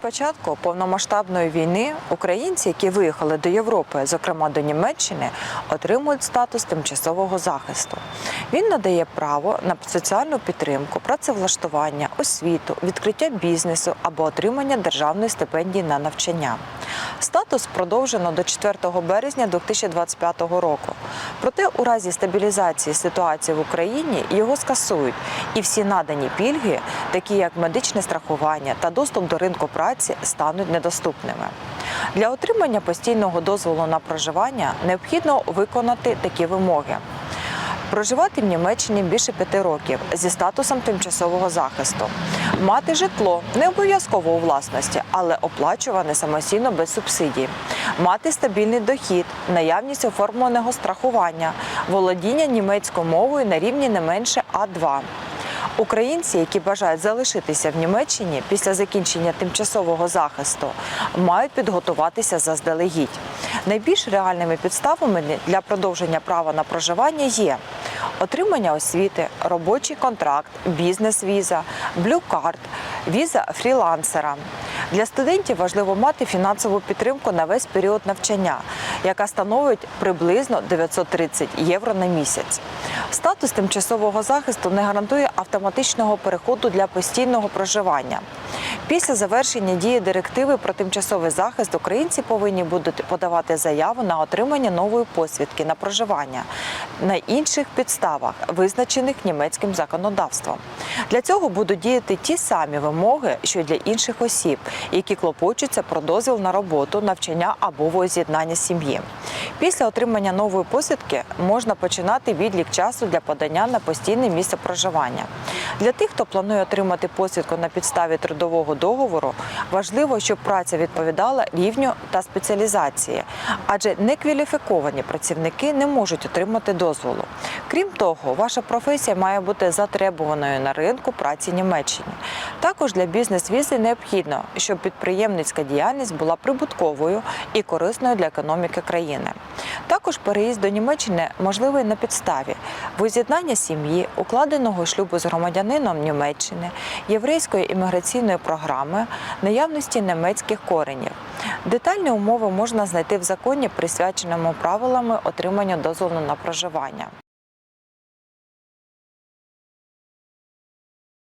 початку повномасштабної війни українці, які виїхали до Європи, зокрема до Німеччини, отримують статус тимчасового захисту. Він надає право на соціальну підтримку, працевлаштування, освіту, відкриття бізнесу або отримання державної стипендії на навчання. Статус продовжено до 4 березня 2025 року. Проте у разі стабілізації ситуації в Україні його скасують, і всі надані пільги, такі як медичне страхування та доступ до ринку праці, стануть недоступними. Для отримання постійного дозволу на проживання необхідно виконати такі вимоги. Проживати в Німеччині більше п'яти років зі статусом тимчасового захисту, мати житло не обов'язково у власності, але оплачуване самостійно без субсидій, мати стабільний дохід, наявність оформленого страхування, володіння німецькою мовою на рівні не менше А2. Українці, які бажають залишитися в Німеччині після закінчення тимчасового захисту, мають підготуватися заздалегідь. Найбільш реальними підставами для продовження права на проживання є отримання освіти, робочий контракт, бізнес-віза, блю-карт, віза фрілансера. Для студентів важливо мати фінансову підтримку на весь період навчання, яка становить приблизно 930 євро на місяць. Статус тимчасового захисту не гарантує автоматичного переходу для постійного проживання. Після завершення дії директиви про тимчасовий захист українці повинні будуть подавати заяву на отримання нової посвідки на проживання на інших підставах, визначених німецьким законодавством. Для цього будуть діяти ті самі вимоги, що й для інших осіб, які клопочуться про дозвіл на роботу, навчання або воз'єднання сім'ї. Після отримання нової посвідки можна починати відлік часу для подання на постійне місце проживання. Для тих, хто планує отримати посвідку на підставі трудового договору, важливо, щоб праця відповідала рівню та спеціалізації, адже некваліфіковані працівники не можуть отримати дозволу. Крім того, ваша професія має бути затребуваною на ринку праці Німеччини. Також для бізнес-візи необхідно, щоб підприємницька діяльність була прибутковою і корисною для економіки країни. Також переїзд до Німеччини можливий на підставі воз'єднання сім'ї, укладеного шлюбу з громадянином Німеччини, єврейської імміграційної програми, наявності німецьких коренів. Детальні умови можна знайти в законі, присвяченому правилами отримання дозволу на проживання.